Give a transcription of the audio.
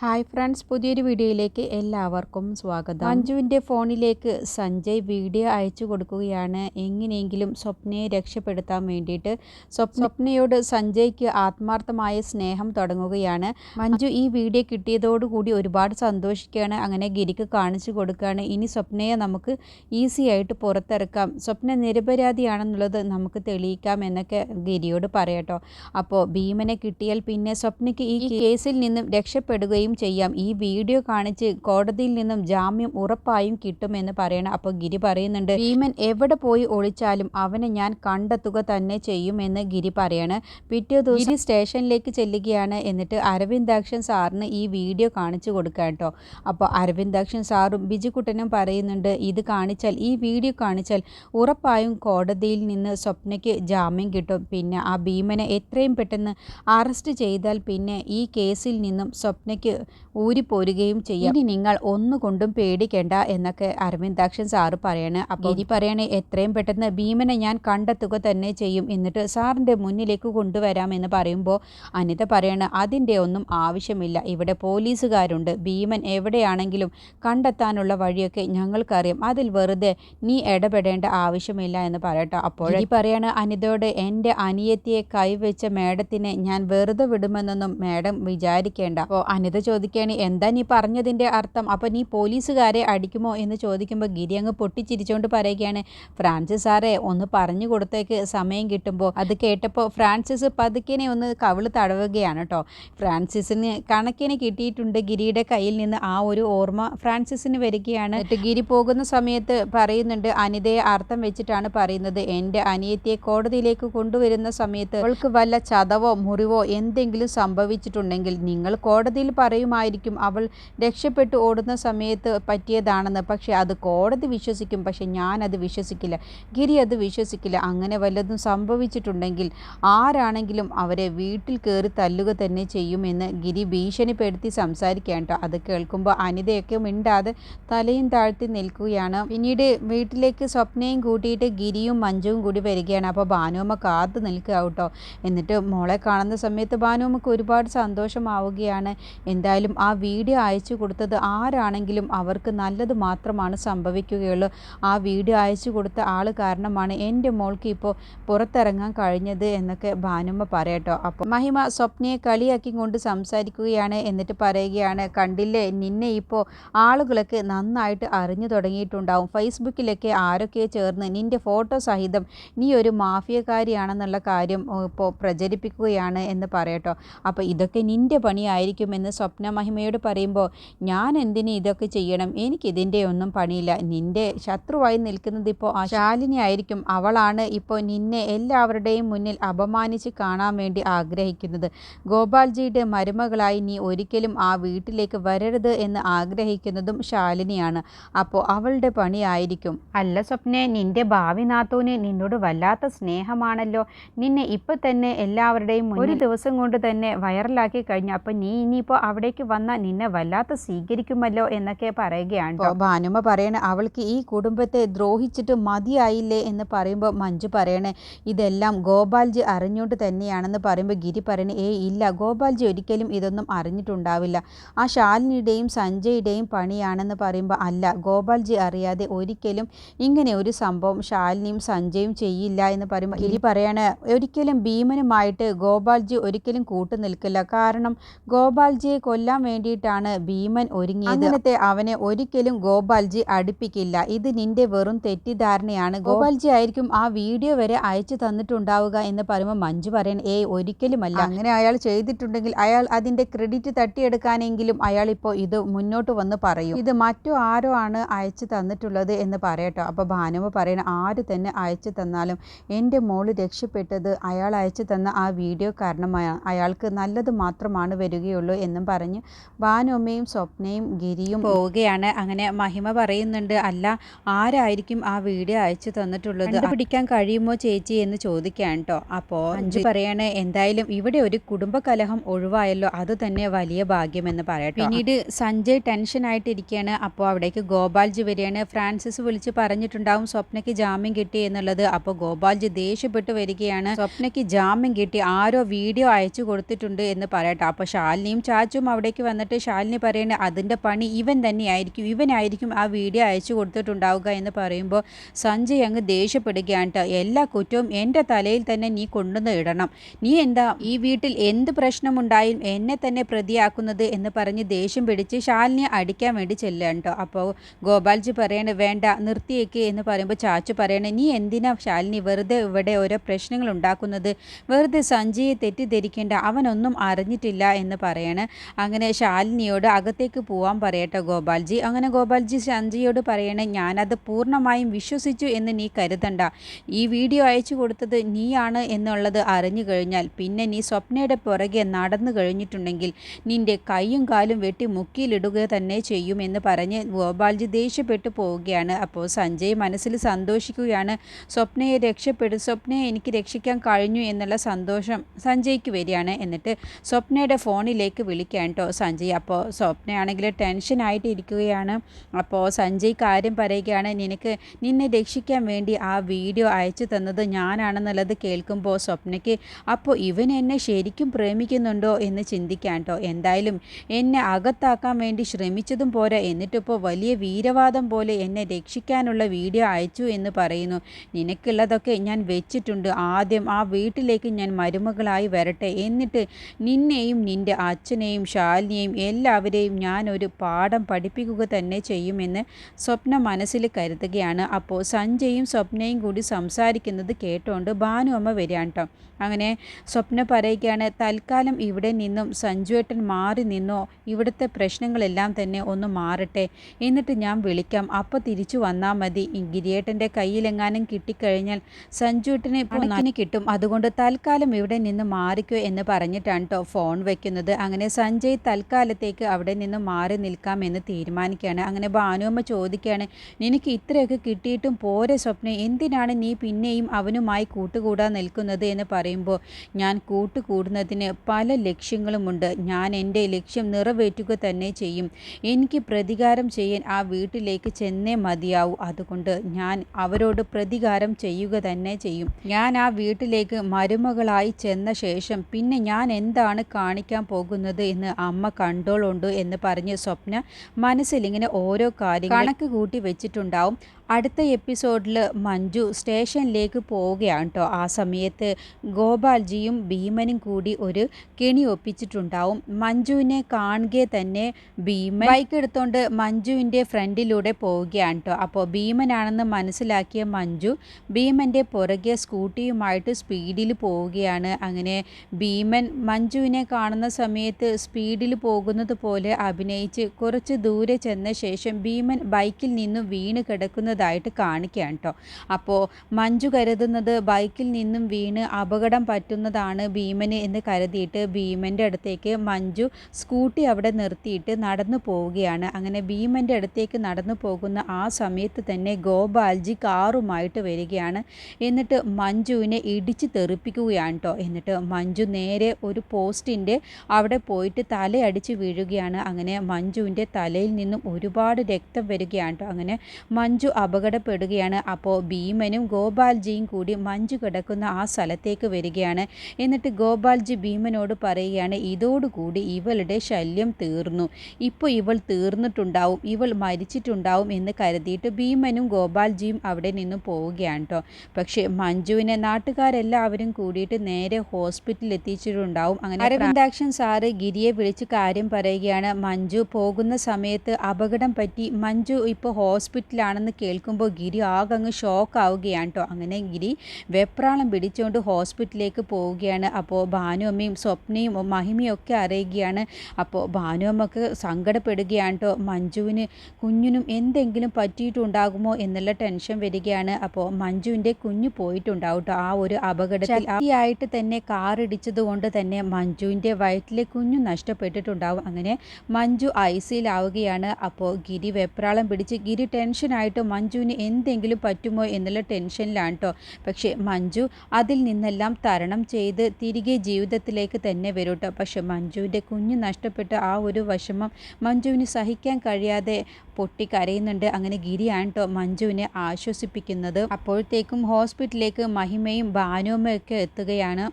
Hi friends പുതിയൊരു വീഡിയോയിലേക്ക് എല്ലാവർക്കും സ്വാഗതം. മഞ്ജുവിന്റെ ഫോണിലേക്ക് സഞ്ജയ് വീഡിയോ അയച്ചു കൊടുക്കുകയാണ്. എങ്ങനെയെങ്കിലും സ്വപ്നയെ രക്ഷപ്പെടുത്താൻ വേണ്ടിയിട്ട് സ്വപ് സ്വപ്നയോട് സഞ്ജയ്ക്ക് ആത്മാർത്ഥമായ സ്നേഹം തുടങ്ങുകയാണ്. മഞ്ജു ഈ വീഡിയോ കിട്ടിയതോടുകൂടി ഒരുപാട് സന്തോഷിക്കുകയാണ്. അങ്ങനെ ഗിരിക്ക് കാണിച്ചു കൊടുക്കുകയാണ്. ഇനി സ്വപ്നയെ നമുക്ക് ഈസി ആയിട്ട് പുറത്തിറക്കാം. സ്വപ്ന നിരപരാധിയാണെന്നുള്ളത് നമുക്ക് തെളിയിക്കാം എന്നൊക്കെ ഗിരിയോട് പറയട്ടോ. അപ്പോൾ ഭീമനെ കിട്ടിയാൽ പിന്നെ സ്വപ്നയ്ക്ക് ഈ കേസിൽ നിന്നും രക്ഷപ്പെടുകയും ചെയ്യാം. ഈ വീഡിയോ കാണിച്ച് കോടതിയിൽ നിന്നും ജാമ്യം ഉറപ്പായും കിട്ടുമെന്ന് പറയണം. അപ്പോൾ ഗിരി പറയുന്നുണ്ട് ഭീമൻ എവിടെ പോയി ഒളിച്ചാലും അവനെ ഞാൻ കണ്ടെത്തുക തന്നെ ചെയ്യുമെന്ന് ഗിരി പറയാണ്. പിറ്റേ ദിവസം സ്റ്റേഷനിലേക്ക് ചെല്ലുകയാണ്. എന്നിട്ട് അരവിന്ദാക്ഷൻ സാറിന് ഈ വീഡിയോ കാണിച്ചു കൊടുക്കുക കേട്ടോ. അപ്പോൾ അരവിന്ദാക്ഷൻ സാറും ബിജുക്കുട്ടനും പറയുന്നുണ്ട് ഇത് കാണിച്ചാൽ ഈ വീഡിയോ കാണിച്ചാൽ ഉറപ്പായും കോടതിയിൽ നിന്ന് സ്വപ്നയ്ക്ക് ജാമ്യം കിട്ടും. പിന്നെ ആ ഭീമനെ എത്രയും പെട്ടെന്ന് അറസ്റ്റ് ചെയ്താൽ പിന്നെ ഈ കേസിൽ നിന്നും സ്വപ്നയ്ക്ക് ഊരിപ്പോരുകയും ചെയ്യും. ഇനി നിങ്ങൾ ഒന്നുകൊണ്ടും പേടിക്കേണ്ട എന്നൊക്കെ അരവിന്ദാക്ഷൻ സാറ് പറയണേ. അപ്പോൾ ഇനി പറയണേ എത്രയും പെട്ടെന്ന് ഭീമനെ ഞാൻ കണ്ടെത്തുക തന്നെ ചെയ്യും. എന്നിട്ട് സാറിന്റെ മുന്നിലേക്ക് കൊണ്ടുവരാമെന്ന് പറയുമ്പോൾ അനിത പറയണ അതിന്റെ ഒന്നും ആവശ്യമില്ല. ഇവിടെ പോലീസുകാരുണ്ട്. ഭീമൻ എവിടെയാണെങ്കിലും കണ്ടെത്താനുള്ള വഴിയൊക്കെ ഞങ്ങൾക്കറിയാം. അതിൽ വെറുതെ നീ ഇടപെടേണ്ട ആവശ്യമില്ല എന്ന് പറയട്ടോ. അപ്പോൾ ഈ പറയണ അനിതയോട് എന്റെ അനിയത്തിയെ കൈവച്ച മേഡത്തിനെ ഞാൻ വെറുതെ വിടുമെന്നൊന്നും മേഡം വിചാരിക്കേണ്ട. അപ്പോൾ അനിത ചോദിക്കുകയാണ് എന്താ നീ പറഞ്ഞതിന്റെ അർത്ഥം? അപ്പോൾ നീ പോലീസുകാരെ അടിക്കുമോ? എന്ന് ചോദിക്കുമ്പോൾ ഗിരി അങ്ങ് പൊട്ടിച്ചിരിച്ചുകൊണ്ട് പറയുകയാണ് ഫ്രാൻസിസ് സാറേ ഒന്ന് പറഞ്ഞു കൊടുത്തേക്ക് സമയം കിട്ടുമ്പോൾ. അത് കേട്ടപ്പോൾ ഫ്രാൻസിസ് പതുക്കിനെ ഒന്ന് കവിൾ തടവുകയാണ് കേട്ടോ. ഫ്രാൻസിസിന് കണക്കിന് കിട്ടിയിട്ടുണ്ട് ഗിരിയുടെ കയ്യിൽ നിന്ന് ആ ഒരു ഓർമ്മ ഫ്രാൻസിസിന് വരികയാണ്. ഗിരി പോകുന്ന സമയത്ത് പറയുന്നുണ്ട് അനിതയെ അർത്ഥം വെച്ചിട്ടാണ് പറയുന്നത്. എന്റെ അനിയത്തിയെ കോടതിയിലേക്ക് കൊണ്ടുവരുന്ന സമയത്ത് അവൾക്ക് വല്ല ചതവോ മുറിവോ എന്തെങ്കിലും സംഭവിച്ചിട്ടുണ്ടെങ്കിൽ നിങ്ങൾ കോടതിയിൽ പറയുമായിരിക്കും അവൾ രക്ഷപ്പെട്ടു ഓടുന്ന സമയത്ത് പറ്റിയതാണെന്ന്. പക്ഷേ അത് കോടതി വിശ്വസിക്കും. പക്ഷെ ഞാനത് വിശ്വസിക്കില്ല. ഗിരി അത് വിശ്വസിക്കില്ല. അങ്ങനെ വല്ലതും സംഭവിച്ചിട്ടുണ്ടെങ്കിൽ ആരാണെങ്കിലും അവരെ വീട്ടിൽ കയറി തല്ലുക തന്നെ ചെയ്യുമെന്ന് ഗിരി ഭീഷണിപ്പെടുത്തി കേട്ടോ. അത് കേൾക്കുമ്പോൾ അനിതയൊക്കെ മിണ്ടാതെ തലയും താഴ്ത്തി നിൽക്കുകയാണ്. പിന്നീട് വീട്ടിലേക്ക് സ്വപ്നയും കൂട്ടിയിട്ട് ഗിരിയും മഞ്ജുവും കൂടി വരികയാണ്. അപ്പോൾ ഭാനുവമ്മ കാത്തു നിൽക്കുക കേട്ടോ. എന്നിട്ട് മോളെ കാണുന്ന സമയത്ത് ഭാനുവമ്മക്ക് ഒരുപാട് സന്തോഷമാവുകയാണ് എന്തായാലും ആ വീഡിയോ അയച്ചു കൊടുത്തത് ആരാണെങ്കിലും അവർക്ക് നല്ലത് മാത്രമാണ് സംഭവിക്കുകയുള്ളൂ. ആ വീഡിയോ അയച്ചു കൊടുത്ത ആൾ കാരണമാണ് എന്റെ മോൾക്ക് ഇപ്പോൾ പുറത്തിറങ്ങാൻ കഴിഞ്ഞത് എന്നൊക്കെ ഭാനുമ്മ പറയട്ടോ. അപ്പോൾ മഹിമ സ്വപ്നയെ കളിയാക്കി കൊണ്ട് സംസാരിക്കുകയാണ് എന്നിട്ട് പറയുകയാണ് കണ്ടില്ലേ നിന്നെ ഇപ്പോൾ ആളുകളൊക്കെ നന്നായിട്ട് അറിഞ്ഞു തുടങ്ങിയിട്ടുണ്ടാവും. ഫേസ്ബുക്കിലൊക്കെ ആരൊക്കെ ചേർന്ന് നിന്റെ ഫോട്ടോ സഹിതം നീ ഒരു മാഫിയക്കാരിയാണെന്നുള്ള കാര്യം ഇപ്പോൾ പ്രചരിപ്പിക്കുകയാണ് എന്ന് പറയട്ടോ. അപ്പോൾ ഇതൊക്കെ നിന്റെ പണിയായിരിക്കുമെന്ന് സ്വപ്ന മഹിമയോട് പറയുമ്പോൾ ഞാൻ എന്തിനു ഇതൊക്കെ ചെയ്യണം? എനിക്കിതിന്റെ ഒന്നും പണിയില്ല. നിന്റെ ശത്രുവായി നിൽക്കുന്നത് ഇപ്പോൾ ആ ശാലിനി ആയിരിക്കും. അവളാണ് ഇപ്പോൾ നിന്നെ എല്ലാവരുടെയും മുന്നിൽ അപമാനിച്ച് കാണാൻ വേണ്ടി ആഗ്രഹിക്കുന്നത്. ഗോപാൽജിയുടെ മരുമകളായി നീ ഒരിക്കലും ആ വീട്ടിലേക്ക് വരരുത് എന്ന് ആഗ്രഹിക്കുന്നതും ശാലിനിയാണ്. അപ്പോൾ അവളുടെ പണിയായിരിക്കും അല്ല സ്വപ്നെ നിന്റെ ഭാവി നാത്തൂന് നിന്നോട് വല്ലാത്ത സ്നേഹമാണല്ലോ. നിന്നെ ഇപ്പൊ തന്നെ എല്ലാവരുടെയും ഒരു ദിവസം കൊണ്ട് തന്നെ വൈറലാക്കി കഴിഞ്ഞു. അപ്പൊ നീ ഇനിയിപ്പോൾ അവിടേക്ക് വന്ന നിന്നെ വല്ലാത്ത സ്വീകരിക്കുമല്ലോ എന്നൊക്കെ പറയുകയാണ് ഭാനുമ പറയണേ അവൾക്ക് ഈ കുടുംബത്തെ ദ്രോഹിച്ചിട്ട് മതിയായില്ലേ എന്ന് പറയുമ്പോൾ മഞ്ജു പറയണേ ഇതെല്ലാം ഗോപാൽജി അറിഞ്ഞുകൊണ്ട് തന്നെയാണെന്ന് പറയുമ്പോൾ ഗിരി പറയണേ ഏ ഇല്ല ഗോപാൽജി ഒരിക്കലും ഇതൊന്നും അറിഞ്ഞിട്ടുണ്ടാവില്ല. ആ ശാലിനിയുടെയും സഞ്ജയുടെയും പണിയാണെന്ന് പറയുമ്പോൾ അല്ല ഗോപാൽജി അറിയാതെ ഒരിക്കലും ഇങ്ങനെ ഒരു സംഭവം ശാലിനിയും സഞ്ജയും ചെയ്യില്ല എന്ന് പറയുമ്പോൾ ഗിരി പറയാണ് ഒരിക്കലും ഭീമനുമായിട്ട് ഗോപാൽജി ഒരിക്കലും കൂട്ടു നിൽക്കില്ല കാരണം ഗോപാൽജിയെ കൊല്ലാൻ വേണ്ടിയിട്ടാണ് ഭീമൻ ഒരുങ്ങിയത്. അങ്ങനത്തെ അവനെ ഒരിക്കലും ഗോപാൽജി അടുപ്പിക്കില്ല. ഇത് നിന്റെ വെറും തെറ്റിദ്ധാരണയാണ്. ഗോപാൽജി ആയിരിക്കും ആ വീഡിയോ വരെ അയച്ചു തന്നിട്ടുണ്ടാവുക എന്ന് പറയുമ്പോൾ മഞ്ജു പറയാൻ ഏയ് ഒരിക്കലുമല്ല. അങ്ങനെ അയാൾ ചെയ്തിട്ടുണ്ടെങ്കിൽ അയാൾ അതിന്റെ ക്രെഡിറ്റ് തട്ടിയെടുക്കാനെങ്കിലും അയാൾ ഇപ്പോൾ ഇത് മുന്നോട്ട് വന്ന് പറയും. ഇത് മറ്റു ആരോ ആണ് അയച്ചു തന്നിട്ടുള്ളത് എന്ന് പറയട്ടോ. അപ്പോൾ ഭാനുമ പറയണ ആര് തന്നെ അയച്ചു തന്നാലും എന്റെ മോൾ രക്ഷപ്പെട്ടത് അയാൾ അയച്ചു തന്ന ആ വീഡിയോ കാരണമാണ് അയാൾക്ക് നല്ലത് മാത്രമാണ് വരികയുള്ളൂ എന്നും പറഞ്ഞ് ഭാനുമ്മയും സ്വപ്നയും ഗിരിയും പോവുകയാണ്. അങ്ങനെ മഹിമ പറയുന്നുണ്ട് അല്ല ആരായിരിക്കും ആ വീഡിയോ അയച്ചു തന്നിട്ടുള്ളത്? പിടിക്കാൻ കഴിയുമോ ചേച്ചി? എന്ന് ചോദിക്കാൻ കേട്ടോ അപ്പോൾ അഞ്ചു പറയാണ് എന്തായാലും ഇവിടെ ഒരു കുടുംബ കലഹം ഒഴിവായല്ലോ അത് തന്നെ വലിയ ഭാഗ്യമെന്ന് പറയട്ടെ പിന്നീട് സഞ്ജയ് ടെൻഷൻ ആയിട്ടിരിക്കുകയാണ് അപ്പോൾ അവിടേക്ക് ഗോപാൽജി വരികയാണ്. ഫ്രാൻസിസ് വിളിച്ച് പറഞ്ഞിട്ടുണ്ടാവും സ്വപ്നയ്ക്ക് ജാമ്യം കിട്ടി എന്നുള്ളത്. അപ്പോൾ ഗോപാൽജി ദേഷ്യപ്പെട്ട് വരികയാണ് സ്വപ്നയ്ക്ക് ജാമ്യം കിട്ടി ആരോ വീഡിയോ അയച്ചു കൊടുത്തിട്ടുണ്ട് എന്ന് പറയട്ടെ അപ്പോൾ ശാലിനിയും ചാച്ചും അവിടേക്ക് വന്നിട്ട് ശാലിനി പറയുന്നത് അതിന്റെ പണി ഇവൻ തന്നെയായിരിക്കും ഇവനായിരിക്കും ആ വീഡിയോ അയച്ചു കൊടുത്തിട്ടുണ്ടാവുക എന്ന് പറയുമ്പോൾ സഞ്ജയ് അങ്ങ് ദേഷ്യപ്പെടുകയാണ് കേട്ടോ എല്ലാ കുറ്റവും എന്റെ തലയിൽ തന്നെ നീ കൊണ്ടുവന്ന് ഇടണം. നീ എന്താ ഈ വീട്ടിൽ എന്ത് പ്രശ്നമുണ്ടായും എന്നെ തന്നെ പ്രതിയാക്കുന്നത് എന്ന് പറഞ്ഞ് ദേഷ്യം പിടിച്ച് ശാലിനി അടിക്കാൻ വേണ്ടി ചെല്ലുകയാണ് കേട്ടോ അപ്പോൾ ഗോപാൽജി പറയണേ വേണ്ട നിർത്തിയേക്ക് എന്ന് പറയുമ്പോൾ ചാച്ചു പറയണേ നീ എന്തിനാ ശാലിനി വെറുതെ ഇവിടെ ഓരോ പ്രശ്നങ്ങൾ ഉണ്ടാക്കുന്നത്? വെറുതെ സഞ്ജയെ തെറ്റിദ്ധരിക്കേണ്ട അവനൊന്നും അറിഞ്ഞിട്ടില്ല എന്ന് പറയണേ അങ്ങനെ ശാലിനിയോട് അകത്തേക്ക് പോവാൻ പറയട്ടെ ഗോപാൽജി. അങ്ങനെ ഗോപാൽജി സഞ്ജയോട് പറയണേ ഞാനത് പൂർണമായും വിശ്വസിച്ചു എന്ന് നീ കരുതണ്ട. ഈ വീഡിയോ അയച്ചു കൊടുത്തത് നീയാണ് എന്നുള്ളത് അറിഞ്ഞു കഴിഞ്ഞാൽ പിന്നെ നീ സ്വപ്നയുടെ പുറകെ നടന്നു കഴിഞ്ഞിട്ടുണ്ടെങ്കിൽ നിന്റെ കൈയും കാലും വെട്ടി മുക്കിയിലിടുക തന്നെ ചെയ്യും എന്ന് പറഞ്ഞ് ഗോപാൽജി ദേഷ്യപ്പെട്ടു പോവുകയാണ്. അപ്പോൾ സഞ്ജയ് മനസ്സിൽ സന്തോഷിക്കുകയാണ്. സ്വപ്നയെ രക്ഷപ്പെടും സ്വപ്നയെ എനിക്ക് രക്ഷിക്കാൻ കഴിഞ്ഞു എന്നുള്ള സന്തോഷം സഞ്ജയ്ക്ക് വരികയാണ്. എന്നിട്ട് സ്വപ്നയുടെ ഫോണിലേക്ക് വിളിക്കാൻ കേട്ടോ സഞ്ജയ്. അപ്പോൾ സ്വപ്നയാണെങ്കിൽ ടെൻഷനായിട്ട് ഇരിക്കുകയാണ് അപ്പോൾ സഞ്ജയ് കാര്യം പറയുകയാണ് നിനക്ക് നിന്നെ രക്ഷിക്കാൻ വേണ്ടി ആ വീഡിയോ അയച്ചു തന്നത് ഞാനാണെന്നുള്ളത് കേൾക്കുമ്പോൾ സ്വപ്നയ്ക്ക് അപ്പോൾ ഇവൻ എന്നെ ശരിക്കും പ്രേമിക്കുന്നുണ്ടോ എന്ന് ചിന്തിക്കാൻ കേട്ടോ എന്തായാലും എന്നെ അകത്താക്കാൻ വേണ്ടി ശ്രമിച്ചതും പോരാ. എന്നിട്ടിപ്പോൾ വലിയ വീരവാദം പോലെ എന്നെ രക്ഷിക്കാനുള്ള വീഡിയോ അയച്ചു എന്ന് പറയുന്നു. നിനക്കുള്ളതൊക്കെ ഞാൻ വെച്ചിട്ടുണ്ട്. ആദ്യം ആ വീട്ടിലേക്ക് ഞാൻ മരുമകളായി വരട്ടെ. എന്നിട്ട് നിന്നെയും നിന്റെ അച്ഛനെയും ശാലിനിയെയും എല്ലാവരെയും ഞാൻ ഒരു പാഠം പഠിപ്പിക്കുക തന്നെ ചെയ്യുമെന്ന് സ്വപ്ന മനസ്സിൽ കരുതുകയാണ്. അപ്പോൾ സഞ്ജയും സ്വപ്നയും കൂടി സംസാരിക്കുന്നത് കേട്ടോണ്ട് ഭാനു അമ്മ വരികയാണ് കേട്ടോ അങ്ങനെ സ്വപ്ന പറയുകയാണ് തൽക്കാലം ഇവിടെ നിന്നും സഞ്ജുവേട്ടൻ മാറി നിന്നോ? ഇവിടുത്തെ പ്രശ്നങ്ങളെല്ലാം തന്നെ ഒന്ന് മാറട്ടെ. എന്നിട്ട് ഞാൻ വിളിക്കാം. അപ്പോൾ തിരിച്ചു വന്നാൽ മതി. ഗിരിയേട്ടന്റെ കയ്യിലെങ്ങാനും കിട്ടിക്കഴിഞ്ഞാൽ സഞ്ജുവേട്ടനെ പണക്കിന് കിട്ടും. അതുകൊണ്ട് തൽക്കാലം ഇവിടെ നിന്ന് മാറിക്കോ എന്ന് പറഞ്ഞിട്ടാണ് കേട്ടോ ഫോൺ വയ്ക്കുന്നത് അങ്ങനെ സഞ്ജയ് തൽക്കാലത്തേക്ക് അവിടെ നിന്ന് മാറി നിൽക്കാമെന്ന് തീരുമാനിക്കുകയാണ്. അങ്ങനെ ഭാനുമ്മ ചോദിക്കുകയാണ് നിനക്ക് ഇത്രയൊക്കെ കിട്ടിയിട്ടും പോരെ സ്വപ്നം എന്തിനാണ് നീ പിന്നെയും അവനുമായി കൂട്ടുകൂടാൻ നിൽക്കുന്നത്? എന്ന് പറയുമ്പോൾ ഞാൻ കൂട്ടുകൂടുന്നതിന് പല ലക്ഷ്യങ്ങളുമുണ്ട്. ഞാൻ എന്റെ ലക്ഷ്യം നിറവേറ്റുക തന്നെ ചെയ്യും. എനിക്ക് പ്രതികാരം ചെയ്യാൻ ആ വീട്ടിലേക്ക് ചെന്നേ മതിയാവൂ. അതുകൊണ്ട് ഞാൻ അവരോട് പ്രതികാരം ചെയ്യുക തന്നെ ചെയ്യും. ഞാൻ ആ വീട്ടിലേക്ക് മരുമകളായി ചെന്ന ശേഷം പിന്നെ ഞാൻ എന്താണ് കാണിക്കാൻ പോകുന്നത് എന്ന് അമ്മ കണ്ടോളുണ്ട് എന്ന് പറഞ്ഞ് സ്വപ്ന മനസ്സിലിങ്ങനെ ഓരോ കാര്യങ്ങൾ കണക്ക് കൂട്ടി വെച്ചിട്ടുണ്ടാവും. അടുത്ത എപ്പിസോഡിൽ മഞ്ജു സ്റ്റേഷനിലേക്ക് പോവുകയാണ് കേട്ടോ ആ സമയത്ത് ഗോപാൽജിയും ഭീമനും കൂടി ഒരു കെണി ഒപ്പിച്ചിട്ടുണ്ടാവും. മഞ്ജുവിനെ കാണുകെ തന്നെ ഭീമൻ ബൈക്ക് എടുത്തുകൊണ്ട് മഞ്ജുവിന്റെ ഫ്രണ്ടിലൂടെ പോവുകയാണ് കേട്ടോ അപ്പോൾ ഭീമനാണെന്ന് മനസ്സിലാക്കിയ മഞ്ജു ഭീമന്റെ പുറകെ സ്കൂട്ടിയുമായിട്ട് സ്പീഡിൽ പോവുകയാണ്. അങ്ങനെ ഭീമൻ മഞ്ജുവിനെ കാണുന്ന സമയത്ത് സ്പീഡിൽ പോകുന്നത് പോലെ അഭിനയിച്ച് കുറച്ച് ദൂരെ ചെന്ന ശേഷം ഭീമൻ ബൈക്കിൽ നിന്നും വീണ് കിടക്കുന്നത് വീഴുന്നതായിട്ട് കാണിക്കുകയാണ് കേട്ടോ. അപ്പോൾ മഞ്ജു കരുതുന്നത് ബൈക്കിൽ നിന്നും വീണ് അപകടം പറ്റുന്നതാണ് ഭീമന് എന്ന് കരുതിയിട്ട് ഭീമന്റെ അടുത്തേക്ക് മഞ്ജു സ്കൂട്ടി അവിടെ നിർത്തിയിട്ട് നടന്നു പോവുകയാണ്. അങ്ങനെ ഭീമന്റെ അടുത്തേക്ക് നടന്നു പോകുന്ന ആ സമയത്ത് തന്നെ ഗോപാൽജി കാറുമായിട്ട് വരികയാണ്. എന്നിട്ട് മഞ്ജുവിനെ ഇടിച്ച് തെറിപ്പിക്കുകയാണ് കേട്ടോ. എന്നിട്ട് മഞ്ജു നേരെ ഒരു പോസ്റ്റിന്റെ അവിടെ പോയിട്ട് തലയടിച്ച് വീഴുകയാണ്. അങ്ങനെ മഞ്ജുവിന്റെ തലയിൽ നിന്നും ഒരുപാട് രക്തം വരികയാണ് കേട്ടോ. അങ്ങനെ മഞ്ജു അപകടപ്പെടുകയാണ്. അപ്പോൾ ഭീമനും ഗോപാൽജിയും കൂടി മഞ്ജു കിടക്കുന്ന ആ സ്ഥലത്തേക്ക് വരികയാണ്. എന്നിട്ട് ഗോപാൽജി ഭീമനോട് പറയുകയാണ് ഇതോടുകൂടി ഇവളുടെ ശല്യം തീർന്നു. ഇപ്പോൾ ഇവൾ തീർന്നിട്ടുണ്ടാവും ഇവൾ മരിച്ചിട്ടുണ്ടാവും എന്ന് കരുതിയിട്ട് ഭീമനും ഗോപാൽജിയും അവിടെ നിന്ന് പോവുകയാണ് കേട്ടോ പക്ഷേ മഞ്ജുവിനെ നാട്ടുകാരെല്ലാവരും കൂടിയിട്ട് നേരെ ഹോസ്പിറ്റലിൽ എത്തിച്ചിട്ടുണ്ടാവും. അങ്ങനെ അരവിന്ദാക്ഷൻ സാറ് ഗിരിയെ വിളിച്ച് കാര്യം പറയുകയാണ്. മഞ്ജു പോകുന്ന സമയത്ത് അപകടം പറ്റി. മഞ്ജു ഇപ്പോൾ ഹോസ്പിറ്റലാണെന്ന് കേൾക്കും കേൾക്കുമ്പോൾ ഗിരി ആകെ അങ്ങ് ഷോക്കാവുകയാണ് കേട്ടോ അങ്ങനെ ഗിരി വെപ്രാളം പിടിച്ചുകൊണ്ട് ഹോസ്പിറ്റലിലേക്ക് പോവുകയാണ്. അപ്പോൾ ഭാനുവമ്മയും സ്വപ്നയും മഹിമയും ഒക്കെ അറിയുകയാണ്. അപ്പോൾ ഭാനുവമ്മക്ക് സങ്കടപ്പെടുകയാണ് കേട്ടോ മഞ്ജുവിന് കുഞ്ഞിനും എന്തെങ്കിലും പറ്റിയിട്ടുണ്ടാകുമോ എന്നുള്ള ടെൻഷൻ വരികയാണ്. അപ്പോൾ മഞ്ജുവിന്റെ കുഞ്ഞ് പോയിട്ടുണ്ടാവും ആ ഒരു അപകടത്തിൽ ആയിട്ട് തന്നെ കാറിടിച്ചത് കൊണ്ട് തന്നെ മഞ്ജുവിന്റെ വയറ്റിലെ കുഞ്ഞു നഷ്ടപ്പെട്ടിട്ടുണ്ടാവും. അങ്ങനെ മഞ്ജു ഐ സിയിലാവുകയാണ് അപ്പോൾ ഗിരി വെപ്രാളം പിടിച്ച് ഗിരി ടെൻഷനായിട്ട് മഞ്ജുവിന് എന്തെങ്കിലും പറ്റുമോ എന്നുള്ള ടെൻഷനിലാണ് കേട്ടോ പക്ഷേ മഞ്ജു അതിൽ നിന്നെല്ലാം തരണം ചെയ്ത് തിരികെ ജീവിതത്തിലേക്ക് തന്നെ വരും കേട്ടോ പക്ഷേ മഞ്ജുവിന്റെ കുഞ്ഞ് നഷ്ടപ്പെട്ട ആ ഒരു വിഷമം മഞ്ജുവിന് സഹിക്കാൻ കഴിയാതെ പൊട്ടി കരയുന്നുണ്ട് അങ്ങനെ ഗിരിയാണ് കേട്ടോ മഞ്ജുവിനെ ആശ്വസിപ്പിക്കുന്നത്. അപ്പോഴത്തേക്കും ഹോസ്പിറ്റലിലേക്ക് മഹിമയും ഭാനുവും ഒക്കെ എത്തുകയാണ്.